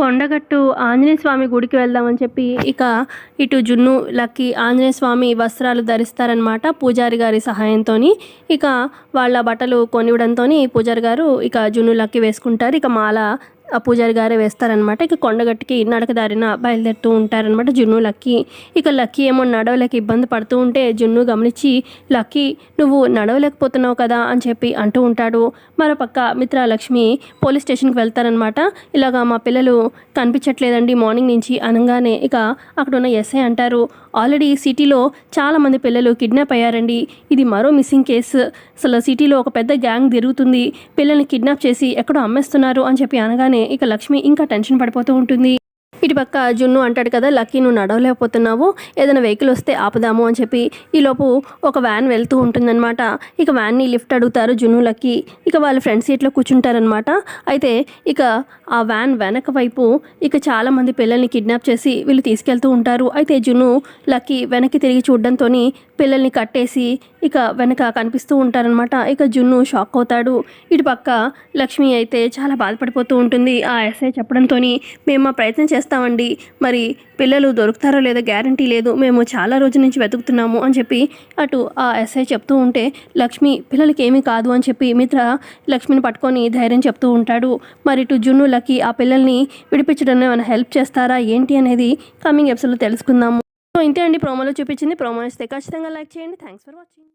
కొండగట్టు ఆంజనేయ స్వామి గుడికి వెళ్దామని చెప్పి ఇక ఇటు జున్ను లక్కి ఆంజనేయ స్వామి వస్త్రాలు ధరిస్తారనమాట పూజారి గారి సహాయంతో ఇక వాళ్ళ బట్టలు కొనివ్వడంతో పూజారి గారు ఇక జున్ను లక్కి వేసుకుంటారు. ఇక మాల ఆ పూజారి గారే వేస్తారనమాట. ఇక కొండగట్టుకి నడక దారిన బయలుదేరుతూ ఉంటారనమాట జున్ను లక్కీ. ఇక లక్కీ ఏమో నడవలేక ఇబ్బంది పడుతూ ఉంటే జున్ను గమనించి లక్కీ నువ్వు నడవలేకపోతున్నావు కదా అని చెప్పి అంటూ ఉంటాడు. మరోపక్క మిత్ర లక్ష్మి పోలీస్ స్టేషన్కి వెళ్తారనమాట. ఇలాగా మా పిల్లలు కనిపించట్లేదండి మార్నింగ్ నుంచి అనగానే ఇక అక్కడ ఉన్న ఎస్ఐ అంటారు ఆల్రెడీ సిటీలో చాలామంది పిల్లలు కిడ్నాప్ అయ్యారండి. ఇది మరో మిస్సింగ్ కేసు. అసలు సిటీలో ఒక పెద్ద గ్యాంగ్ తిరుగుతుంది. పిల్లల్ని కిడ్నాప్ చేసి ఎక్కడో అమ్మేస్తున్నారు అని చెప్పి అనగానే ఇక లక్ష్మి ఇంకా టెన్షన్ పడిపోతూ ఉంటుంది. ఇటు పక్క జున్ను అంటాడు కదా లక్కీ నువ్వు నడవలేకపోతున్నావు. ఏదైనా వెహికల్ వస్తే ఆపదాము అని చెప్పి ఈలోపు ఒక వ్యాన్ వెళ్తూ ఉంటుందన్నమాట. ఇక వ్యాన్ని లిఫ్ట్ అడుగుతారు జున్ను లక్కీ. ఇక వాళ్ళ ఫ్రంట్ సీట్లో కూర్చుంటారనమాట అయితే ఇక ఆ వ్యాన్ వెనక వైపు ఇక చాలామంది పిల్లల్ని కిడ్నాప్ చేసి వీళ్ళు తీసుకెళ్తూ ఉంటారు. అయితే జున్ను లక్కీ వెనక్కి తిరిగి చూడడంతో పిల్లల్ని కట్టేసి ఇక వెనక కనిపిస్తూ ఉంటారనమాట ఇక జున్ను షాక్ అవుతాడు. ఇటు పక్క లక్ష్మి అయితే చాలా బాధపడిపోతూ ఉంటుంది. ఆ ఎస్ఐ చెప్పడంతో మేము మా ప్రయత్నం చేస్తాం. చేస్తామండి. మరి పిల్లలు దొరుకుతారో లేదో గ్యారంటీ లేదు. మేము చాలా రోజుల నుంచి వెతుకుతున్నాము అని చెప్పి అటు ఆ ఎస్ఐ చెప్తూ ఉంటే లక్ష్మి పిల్లలకి ఏమీ కాదు అని చెప్పి మిత్ర లక్ష్మిని పట్టుకొని ధైర్యం చెప్తూ ఉంటాడు. మరి ఇటు జున్నులకి ఆ పిల్లల్ని విడిపించడం ఏమైనా హెల్ప్ చేస్తారా? ఏంటి అనేది కమింగ్ ఎపిసోడ్లో తెలుసుకుందాము. సో ఇంతే అండి. ప్రోమోలో చూపించింది ప్రోమో ఇస్తే ఖచ్చితంగా లైక్ చేయండి. Thanks for watching